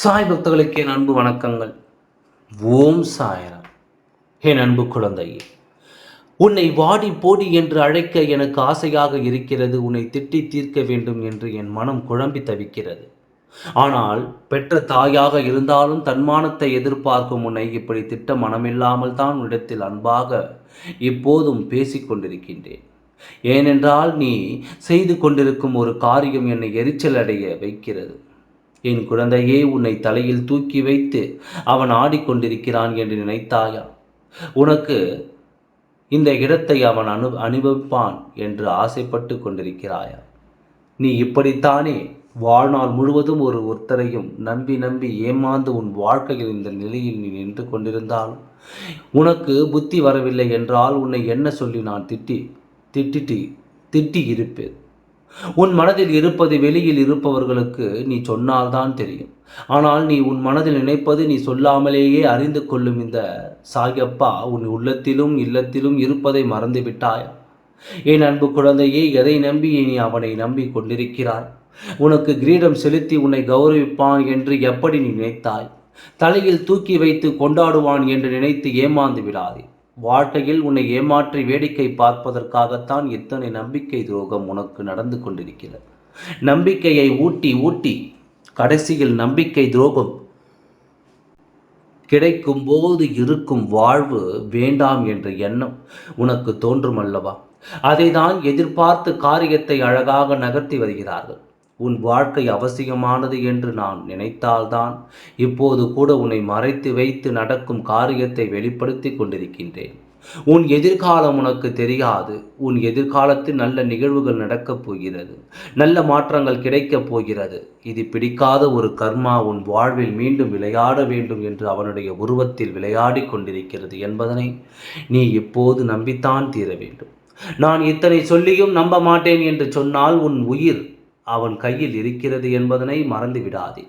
சாய் பக்தர்களுக்கு என் அன்பு வணக்கங்கள். ஓம் சாயரா என் அன்பு குழந்தையே உன்னை வாடி போடி என்று அழைக்க எனக்கு ஆசையாக இருக்கிறது. உன்னை திட்டி தீர்க்க வேண்டும் என்று என் மனம் குழம்பி தவிக்கிறது. ஆனால் பெற்ற தாயாக இருந்தாலும் தன்மானத்தை எதிர்பார்க்கும் உன்னை இப்படி திட்ட மனமில்லாமல் தான் உன்னிடத்தில் அன்பாக இப்போதும் பேசிக்கொண்டிருக்கின்றேன் ஏனென்றால் நீ செய்து கொண்டிருக்கும் ஒரு காரியம் என்னை எரிச்சல் அடைய வைக்கிறது. என் குழந்தையே உன்னை தலையில் தூக்கி வைத்து அவன் ஆடிக்கொண்டிருக்கிறான் என்று நினைத்தாயா? உனக்கு இந்த இடத்தை அவன் அனு அனுபவிப்பான் என்று ஆசைப்பட்டு கொண்டிருக்கிறாயா? நீ இப்படித்தானே வாழ்நாள் முழுவதும் ஒரு ஒருத்தரையும் நம்பி நம்பி ஏமாந்து உன் வாழ்க்கையில் இந்த நிலையில் நீ நின்று கொண்டிருந்தாலும் உனக்கு புத்தி வரவில்லை என்றால் உன்னை என்ன சொல்லி நான் திட்டி திட்டிட்டு திட்டி இருப்பேன் உன் மனதில் இருப்பது வெளியில் இருப்பவர்களுக்கு நீ சொன்னால்தான் தெரியும். ஆனால் நீ உன் மனதில் நினைப்பது நீ சொல்லாமலேயே அறிந்து கொள்ளும் இந்த சாயப்பா உன் உள்ளத்திலும் இல்லத்திலும் இருப்பதை மறந்து விட்டாயா என் அன்பு குழந்தையே எதை நம்பி நீ அவனை நம்பி கொண்டிருக்கிறாய் உனக்கு கிரீடம் செலுத்தி உன்னை கௌரவிப்பான் என்று எப்படி நீ நினைத்தாய்? தலையில் தூக்கி வைத்து கொண்டாடுவான் என்று நினைத்து ஏமாந்து விடாதே. வாழ்க்கையில் உன்னை ஏமாற்றி வேடிக்கை பார்ப்பதற்காகத்தான் இத்தனை நம்பிக்கை துரோகம் உனக்கு நடந்து கொண்டிருக்கிறது. நம்பிக்கையை ஊட்டி ஊட்டி கடைசியில் நம்பிக்கை துரோகம். கிடைக்கும் போது இருக்கும் வாழ்வு வேண்டாம் என்ற எண்ணம் உனக்கு தோன்றும் அல்லவா? அதை தான் எதிர்பார்த்து காரியத்தை அழகாக நகர்த்தி வருகிறார்கள். உன் வாழ்க்கை அவசியமானது என்று நான் நினைத்தால்தான் இப்போது கூட உன்னை மறைத்து வைத்து நடக்கும் காரியத்தை வெளிப்படுத்தி கொண்டிருக்கின்றேன். உன் எதிர்காலம் உனக்கு தெரியாது. உன் எதிர்காலத்தில் நல்ல நிகழ்வுகள் நடக்கப் போகிறது. நல்ல மாற்றங்கள் கிடைக்கப் போகிறது. இது பிடிக்காத ஒரு கர்மா உன் வாழ்வில் மீண்டும் விளையாட வேண்டும் என்று அவனுடைய உருவத்தில் விளையாடி கொண்டிருக்கிறது என்பதனை நீ இப்போது நம்பித்தான் தீர வேண்டும். நான் இத்தனை சொல்லியும் நம்ப மாட்டேன் என்று சொன்னால் உன் உயிர் அவன் கையில் இருக்கிறது என்பதனை மறந்து விடாதே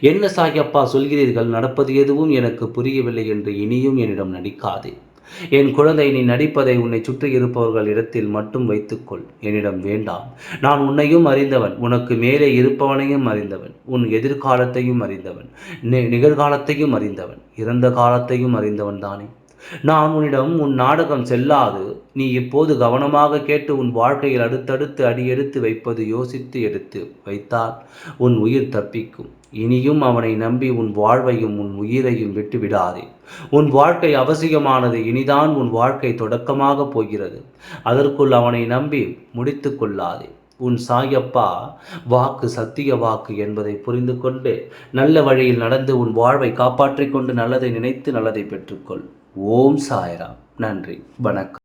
என்ன சாயப்பா சொல்கிறீர்கள்? நடப்பது எதுவும் எனக்கு புரியவில்லை என்று இனியும் என்னிடம் நடிக்காதே. என் குழந்தை நீ நடிப்பதை உன்னை சுற்றி இருப்பவர்கள் இடத்தில் மட்டும் வைத்துக்கொள். என்னிடம் வேண்டாம். நான் உன்னையும் அறிந்தவன். உனக்கு மேலே இருப்பவனையும் அறிந்தவன். உன் எதிர்காலத்தையும் அறிந்தவன். நிகழ்காலத்தையும் அறிந்தவன். இறந்த காலத்தையும் அறிந்தவன் தானே. நான் உன்னிடம் உன் நாடகம் செல்லாது நீ இப்போது கவனமாக கேட்டு உன் வாழ்க்கையில் அடுத்தடுத்து அடியெடுத்து வைப்பது யோசித்து எடுத்து வைத்தால் உன் உயிர் தப்பிக்கும். இனியும் அவனை நம்பி உன் வாழ்வையும் உன் உயிரையும் விட்டு விடாதே உன் வாழ்க்கை அவசியமானது இனிதான் உன் வாழ்க்கை தொடக்கமாக போகிறது. அதற்குள் அவனை நம்பி முடித்து கொள்ளாதே. உன் சாயப்பா வாக்கு சத்திய வாக்கு என்பதை புரிந்து கொண்டு நல்ல வழியில் நடந்து உன் வாழ்வை காப்பாற்றிக் கொண்டு நல்லதை நினைத்து நல்லதை பெற்றுக்கொள். ஓம் சாயராம். நன்றி. வணக்கம்.